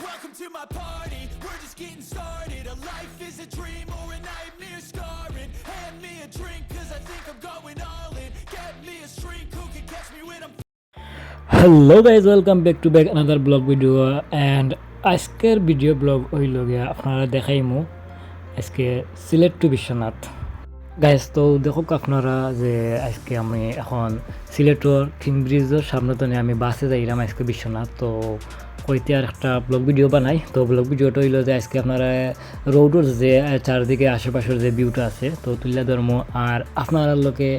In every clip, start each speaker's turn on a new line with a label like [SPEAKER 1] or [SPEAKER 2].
[SPEAKER 1] Welcome to my party, we're just getting started A life is a dream or a nightmare scarring Hand me a drink cause I think I'm going all in Get me a shrink who can catch me when I'm
[SPEAKER 2] hello guys welcome back to back another blog video and আজকের video blog হইল গিয়া আপনারা দেখাইমু আজকে Sylhet two Biswanath guys তো দেখুক আপনারা যে আজকে আমি এখন সিলেটর কিং ব্রিজের সামনে তো আমি বাসে যাইলাম আজকে বিশ্বনাথ তো কইতে আর একটা ব্লগ ভিডিও বানাই। তো ব্লগ ভিডিওটা হইল যে আজকে আপনারা রোডের যে চারদিকে আশেপাশের যে ভিউটা আছে, তো তুলিয়া ধর্ম। আর আপনারা লোকে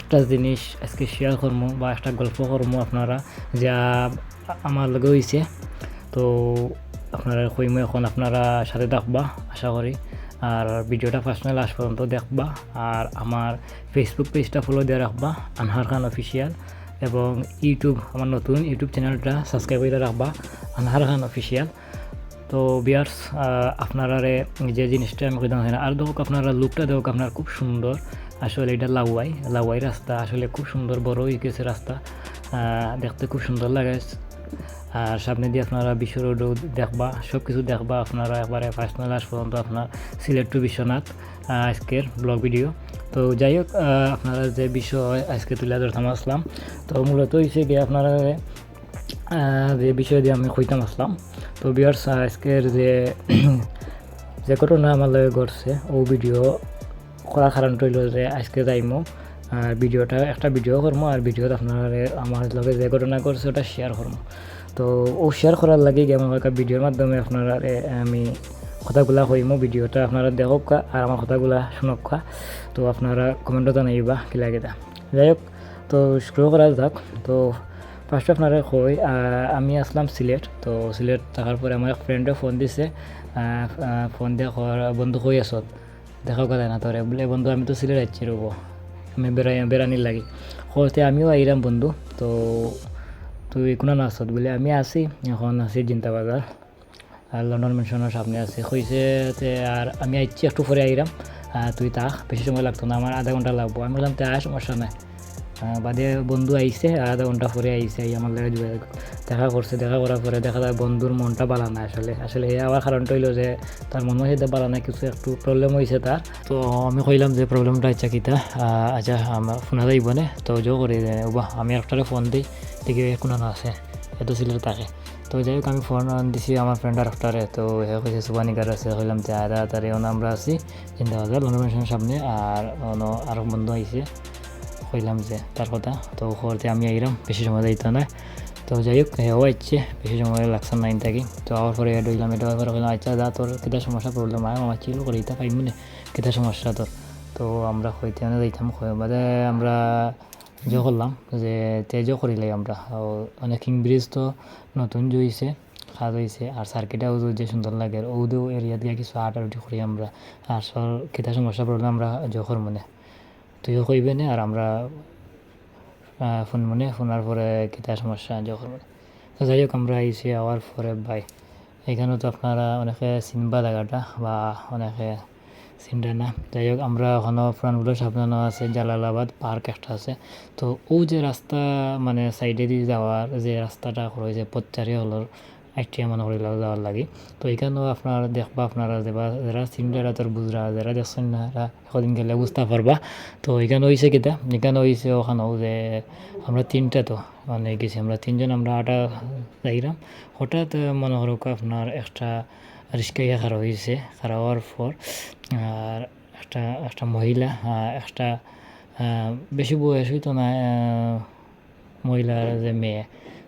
[SPEAKER 2] একটা জিনিস আজকে শেয়ার করব বা একটা গল্প করব আপনারা, যা আমার লগে হয়েছে তো আপনারা কইমু এখন আপনারা সাথে দেখবা আশা করি। আর ভিডিওটা পার্সোনাল আস পর্যন্ত দেখবা। আর আমার ফেসবুক পেজটা ফলো দিয়ে রাখবা আনহার খান অফিসিয়াল এবং ইউটিউব আমার নতুন ইউটিউব চ্যানেলটা সাবস্ক্রাইব করে রাখবা। আনহার খান অফিসিয়াল তো বিয়ার্স আপনারা যে জিনিসটা আমি কইতাম না, আর দেখুক আপনারা লুকটা দেখুক আপনার খুব সুন্দর। আসলে এটা লাউয়াই। লাউয়াই রাস্তা আসলে খুব সুন্দর, বড় হয়ে গেছে রাস্তা। দেখতে খুব সুন্দর লাগে। আর সামনে দিয়ে আপনারা বিশ্ব রোডও দেখবা সব কিছু দেখবা। আপনারা একবারে পার্সোনাল আস পর্যন্ত আপনার সিলেট টু বিশ্বনাথ আজকের ব্লগ ভিডিও তো যাই হোক আপনারা যে বিষয় আজকে তুলে ধরতাম আসলাম, তো মূলত হয়েছে গিয়ে আপনারা যে বিষয় দিয়ে আমি কইতাম আসলাম। তো বিয়ার্স আজকের যে যে ঘটনা আমার লগে ঘটছে, ও ভিডিও করার কারণটা হইল যে আজকে যাইমো, আর ভিডিওটা, একটা ভিডিও করব আর ভিডিওত আপনার আমার লগে যে ঘটনা করছে ওটা শেয়ার করব তো ও শেয়ার করার লাগে আমার ভিডিওর মাধ্যমে আপনারা আমি কথাগুলা কইমো ভিডিওটা আপনারা দেখক কা আর আমার কথাগুলা শুনক কা তো আপনারা কমেন্টও জানাইবা কি লাগে তা। যাই হোক, তো শুরু করা যাক তো ফার্স্ট আপনারা কই আমি আসলাম সিলেট তো সিলেট থাকার পরে আমার ফ্রেন্ডে ফোন দিছে। ফোন দিয়ে বন্ধু কই আছো। দেখা কথা না তোরে বলে, বন্ধু আমি তো সিলেট যাচ্ছি রবো আমি বেড়াই বেড়ানির লাগি। কইতে আমিও আইলাম বন্ধু। তো তুই কোনো নাচত বলে, আমি আছি। এখন আছি জিন্তা বাজার লন্ডন মেনশনের সামনে আছে। তে আর আমি আইছি একটু পরে আইরাম তুই তাক বেশি সময় লাগতো না আমার আধা ঘণ্টা লাগবো। আমি বললাম তে সমস্যা নাই। বাদে বন্ধু আর আধা ঘণ্টা পরে আইছে এই আমার লাগে দেখা করছে দেখা করার পরে দেখা যায় বন্ধুর মনটা বালা না আসলে আসলে এই আবার কারণটা হইল যে তার মনে হয়েছে বালা না কিছু একটু প্রবলেম হয়েছে তার তো, আমি কইলাম যে প্রবলেমটা আচ্ছা কিতা। আচ্ছা আমার ফোনা যাইব নে? তো জো করে ওবা, আমি একটারে ফোন দিই। দেখি কোনো না আছে। এত ছিল তাকে। তো যাই হোক আমি ফোন দিছি আমার ফ্রেন্ড আর একটারে তো হে কইছে সুবানিকার আছে কইলাম যে আদা তারে অন আমরা আছি চিন্তা বাজার লন্ডন সামনে আর অন আরও বন্ধু আইছে কইলাম যে তার কথা তো করতে আমি আইলাম বেশি সময় যাইতো না তো যাই হোক হেও আইছে বেশি সময় লাগছে নাইন থাকি তো আবার পরে এড হইলাম এটা পরে কইলাম আচ্ছা যা তোর কেটা সমস্যা প্রবলেম আয় আমার চিল করে ইতা পাইমু না কেটা সমস্যা তোর তো আমরা হইতে যাইতাম বাদে আমরা জো করলাম যে তেজও করিলাই আমরা। অনেক কিং ব্রিজ তো নতুন জইছে খাদ হয়েছে আর সার্কিটাও যে সুন্দর লাগে ওদেও এরিয়া দিয়ে কিছু আট আউটি করি আমরা। আর সর কেটা সমস্যা প্রবলেম আমরা জোখর মনে তুইও কইবে না আর আমরা ফোন মনে ফোনার পরে কিতা সমস্যা যখন মনে তো যাই হোক আমরা আইসি আওয়ার পরে বাই এখানেও তো আপনারা অনেকে চিনবা জায়গাটা বা অনেকে না যাই হোক আমরা ওখানেও প্রাণগুলোর সামনে আছে, জালালাবাদ পার্ক একটা আছে। তো ও যে রাস্তা মানে সাইডে দিয়ে যাওয়ার যে রাস্তাটা রয়েছে পথচারী হলোর আইটিয়া মনে করি যাওয়ার লাগে। তো এখানেও আপনারা দেখবা, আপনারা যাবা, যারা চিন্তারা তোর বুঝরা যারা দেখছেন না এরা গেলে বুঝতে পারবা। তো এখানে হয়েছে কিতা? এখানে হয়েছে ওখানেও যে আমরা তিনটা তো মানে গেছি আমরা তিনজন, আমরা আটা যাইলাম হঠাৎ মনে করো আপনার একটা রিক্সা ইয়ে খারাপ হয়েছে, খারাপ হওয়ার পর, আর একটা একটা মহিলা একটা বেশি বয়স হইতো না মহিলার যে মেয়ে।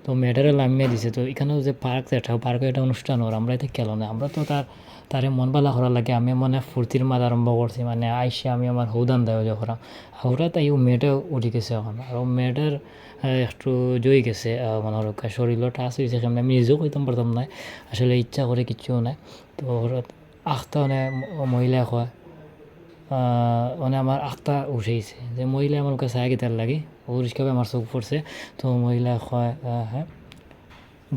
[SPEAKER 2] তো মেয়েটারে লামিয়ে দিছে। তো এখানেও যে পার্ক যেটা পার্কে একটা অনুষ্ঠান ওর, আমরা এতে কেলো না। আমরা তো তার, তারে মন বালা করার লাগে, আমি মানে ফুর্তির মাছ আরম্ভ করছি মানে আইসে আমি আমার হৌদান দেওয়া যখন হঠাৎ তাই ও মেয়েটা উঠে গেছে এখন, আর মেয়েটার একটু জয়ী গেছে মনে শরীরও টাচ হয়েছে কেমন আমি নিজেও কইতাম পারতাম না আসলে ইচ্ছা করে কিচ্ছুও নাই। তো আখটা মানে মহিলা কয় মানে আমার আখটা উঠেছে। যে মহিলা আমার কাছে আগে তার লাগে ও রিক্সাবে আমার চোখ পড়ছে তো মহিলা হয় হ্যাঁ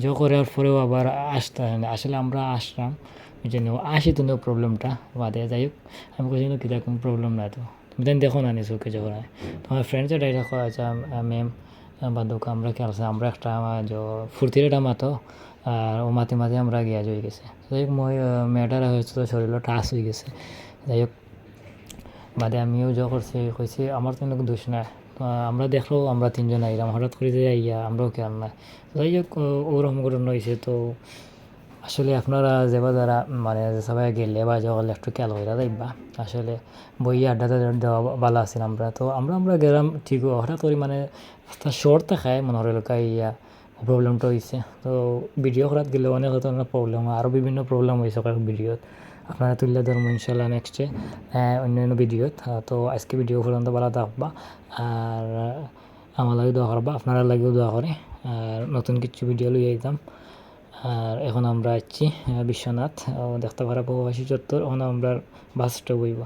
[SPEAKER 2] জো করার পরেও আবার আসতে না আসলে আমরা আসলাম ওই জন্য আসি তো প্রবলেমটা বাদে যাই হোক। আমি কইছি কিন্তু কোনো প্রবলেম নাই তো। তুমি দেন দেখো না নিছো কে যখন তোমার ফ্রেন্ডসে ডাইরেক্ট কয় আচ্ছা ম্যাম বা বান্ধব আমরা কি আছে আমরা একটা যে ফুর্তির একটা মাতো। আর ও মাঝে মাঝে আমরা গিয়া যাই গেছে। যাই হোক মেয়েটারা হয়েছে তো শরীরও টাচ হয়ে গেছে। যাই হোক বাদে আমিও যা করছি, কইছি, আমার তো কোনো দোষ নাই। আমরা দেখল, আমরা তিনজন আইলাম, হঠাৎ করে যে আইয়া আমরাও খেয়াল নাই। যাই হোক ওরকম ঘটনা হয়েছে তো আসলে আপনারা যেবা যারা মানে সবাই গেলে বা যখন একটু খেয়াল করে দেখবা। আসলে বই আড্ডাতে দেওয়া ভালো আছেন আমরা। তো আমরা আমরা গেলাম ঠিক হঠাৎ করে মানে রাস্তা শর্ট দেখায়, মনে হয় লোকা ইয়া প্রবলেমটা হয়েছে তো ভিডিও করাত গেলে অনেক ধরনের প্রবলেম আরও বিভিন্ন প্রবলেম হয়েছে ভিডিওত আপনারা তুললে ধরবো ইনশাল্লাহ নেক্সটে অন্য অন্য ভিডিওত আহ, তো আজকে ভিডিও পর্যন্ত ভালো থাকবা আর আমার লাগে দোয়া করবা আপনারা লাগেও দোয়া করে। আর নতুন কিছু ভিডিও লই আইতাম। আর এখন আমরা আসছি বিশ্বনাথ দেখতে পারা প্রবাসী চত্বর এখন আমরা বাস স্টপ হইব।